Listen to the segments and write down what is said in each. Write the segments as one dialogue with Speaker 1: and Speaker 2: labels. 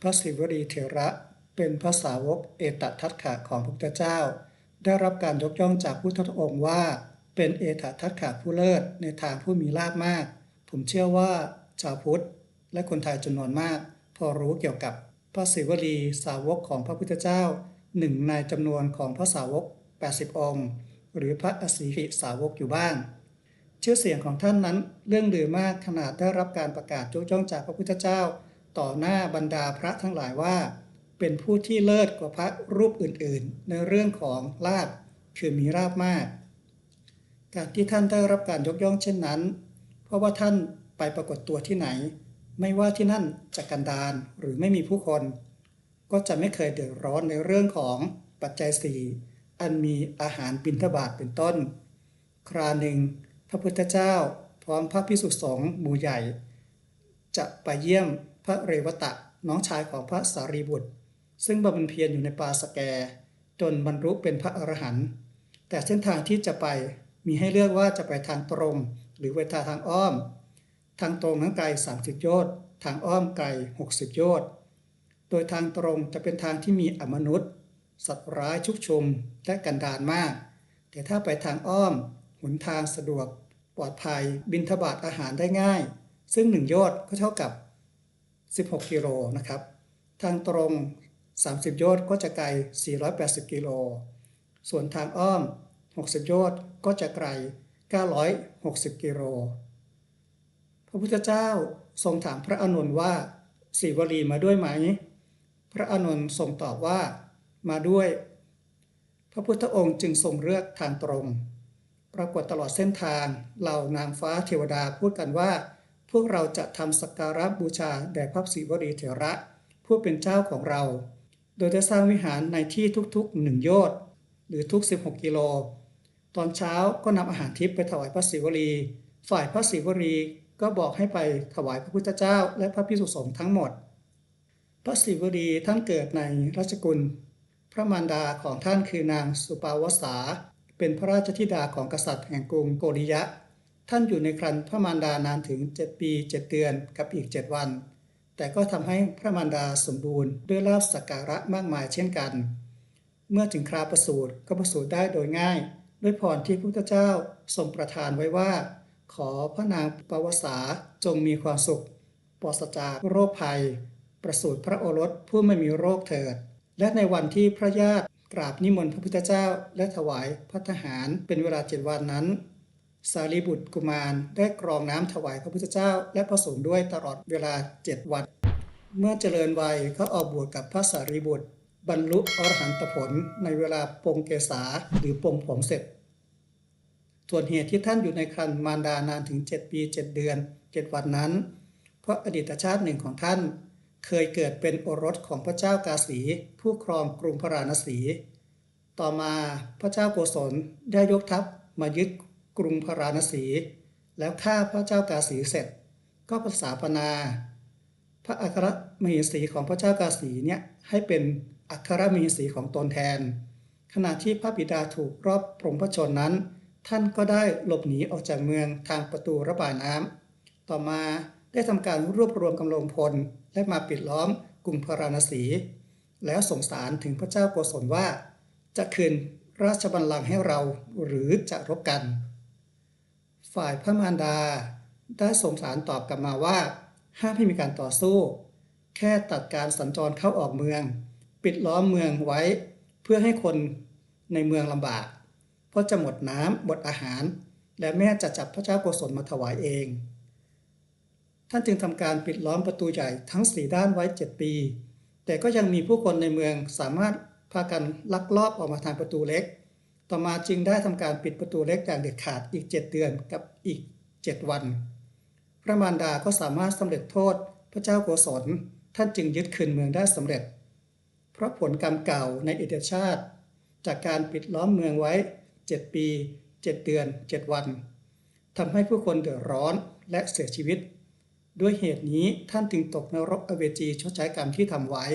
Speaker 1: พระศิวลีเถระเป็นพระสาวกเอตทัคคะของพระพุทธเจ้า ได้รับการยกย่องจากพุทธองค์ว่า เป็นเอตทัคคะผู้เลิศในทางผู้มีลาภมาก ผมเชื่อว่าชาวพุทธและคนไทยจำนวนมาก พอรู้เกี่ยวกับพระศิวลีสาวกของพระพุทธเจ้าหนึ่งในจำนวนของพระสาวก 80 องค์ หรือพระอสีหิสาวกอยู่บ้าง ชื่อเสียงของท่านนั้นเรื่องลือมากขนาดได้รับการประกาศยกย่องจากพระพุทธเจ้า ต่อหน้าบรรดาพระทั้งหลายว่า เป็นผู้ที่เลิศกว่าพระรูปอื่นๆ ในเรื่องของลาบคือมีราบมาก การที่ท่านได้รับการยกย่องเช่นนั้น เพราะว่าท่านไปปรากฏตัวที่ไหน ไม่ว่าที่นั่นจะกันดารหรือไม่มีผู้คน ก็จะไม่เคยเดือดร้อนในเรื่องของปัจจัยสี่อันมีอาหารบิณฑบาตเป็นต้น คราหนึ่ง พระพุทธเจ้า พร้อมพระพิสุสงฆ์หมู่ใหญ่ จะไปเยี่ยมพระเรวตะน้องชายของพระสารีบุตร ซึ่งบำเพ็ญเพียรอยู่ในป่าสแก จนบรรลุเป็นพระอรหันต์แต่เส้นทางที่จะไปมีให้เลือกว่าจะไปทางตรง หรือไปทางอ้อม ทางตรงนั้นไกล30 โยชน์ทางอ้อมไกล 60 โยชน์โดยทางตรงจะเป็นทางที่มีอมนุษย์ สัตว์ร้ายชุกชุมและกันดารมาก แต่ถ้าไปทางอ้อมหนทางสะดวก ปลอดภัยบินทบาทอาหารได้ง่าย ซึ่ง 1 โยชน์ก็เท่ากับ 16 กิโลนะครับ ทางตรง 30 โยชน์ก็จะไกล 480 กิโล ส่วนทางอ้อม 60 โยชน์ก็จะไกล 960 กิโล พระพุทธเจ้าทรงถามพระอานนว่าสีวลีมาด้วยไหม พระอานนทรงตอบว่ามาด้วย พระพุทธองค์จึงทรงเลือกทางตรง ปรากฏตลอดเส้นทางเหล่านางฟ้าเทวดาพูดกันว่า พวกเราจะทำสักการะบูชาแด่พระศิวลีเถระ ผู้เป็นเจ้าของเรา โดยจะสร้างวิหารในที่ทุกๆหนึ่งโยชน์หรือทุก 16 กิโล ตอนเช้าก็นำอาหารทิพย์ไปถวายพระศิวลีฝ่ายพระศิวลีก็บอกให้ไปถวายพระพุทธเจ้า และพระพิสุสงฆ์ทั้งหมด พระศิวลีท่านเกิดในราชกุล พระมารดาของท่านคือนางสุปาวสา เป็นพระราชธิดาของกษัตริย์แห่งกรุงโกริยะ ท่านอยู่ในครันพระมารดานานถึง 7 ปี 7 เดือนกับอีก 7 วัน แต่ก็ทำให้พระมารดาสมบูรณ์ด้วยลาภสักการะมากมายเช่นกัน เมื่อถึงคราประสูติก็ประสูติได้โดยง่าย ด้วยพรที่พระพุทธเจ้าทรงประทานไว้ว่า ขอพระนางปวสาจงมีความสุขปราศจากโรคภัย ประสูติพระโอรสผู้ไม่มีโรคเถิด และในวันที่พระญาติกราบนิมนต์พระพุทธเจ้า และถวายพระทหารเป็นเวลาเจ็ดวันนั้น สารีบุตรกุมารได้กรองน้ำถวายพระพุทธเจ้า และพระสงฆ์ด้วยตลอดเวลาเจ็ดวัน เมื่อเจริญวัยเขาออกบวชกับพระสารีบุตร บรรลุอรหันตผลในเวลาปงเกษาหรือปงผมเสร็จ ส่วนเหตุที่ท่านอยู่ในครันมารดานานถึง 7 ปี 7 เดือน 7 วันนั้น เพราะอดีตชาติหนึ่งของท่าน เคยเกิดเป็นโอรสของพระเจ้ากาสี ผู้ครองกรุงพระราณสี ต่อมาพระเจ้าโกศลได้ยกทัพมายึด กรุงพระราณสี แล้วฆ่าพระเจ้ากาสีเสร็จ ก็ประสาปนา พระอัครมเหสีของพระเจ้ากาสีเนี่ยให้เป็นอัครมเหสีของตนแทน ขณะที่พระบิดาถูกรอบปรงพระชนนั้น ท่านก็ได้หลบหนีออกจากเมืองทางประตูระบายน้ำต่อมาได้ทำการรวบรวมกำลังพลและมาปิดล้อมกรุงพาราณสี แล้วส่งสารถึงพระเจ้าโกศลว่า จะคืนราชบัลลังก์ให้เราหรือจะรบกัน ฝ่ายพระมารดาได้ส่งสารตอบกลับมาว่าห้ามให้มีการต่อสู้ แค่ตัดการสัญจรเข้าออกเมือง ปิดล้อมเมืองไว้เพื่อให้คนในเมืองลำบาก เพราะจะหมดน้ำหมดอาหาร และแม่จะจับพระเจ้าโกศลมาถวายเอง ท่านจึงทำการปิดล้อมประตูใหญ่ทั้งสี่ด้านไว้7ปี แต่ก็ยังมีผู้คนในเมืองสามารถพากันลักลอบออกมาทางประตูเล็ก ต่อมาจึงได้ทำการปิดประตูเล็กอย่างเด็ดขาดอีก 7 เดือนกับอีก 7 วัน พระมารดาก็สามารถสำเร็จโทษพระเจ้าโกศลท่านจึงยึดคืนเมืองได้สำเร็จ เพราะผลกรรมเก่าในอดีตชาติ จากการปิดล้อมเมืองไว้ 7 ปี 7 เดือน 7 วันทำให้ผู้คนเดือดร้อนและเสียชีวิต ด้วยเหตุนี้ท่านจึงตกนรกอเวจีชดใช้กรรมที่ทำไว้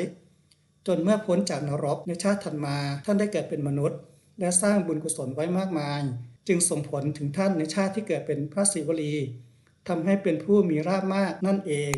Speaker 1: จนเมื่อพ้นจากนรกในชาติถัดมาท่านได้เกิดเป็นมนุษย์ และสร้างบุญกุศลไว้มากมาย จึงส่งผลถึงท่านในชาติที่เกิดเป็นพระศิวลีทำให้เป็นผู้มีราบมากนั่นเอง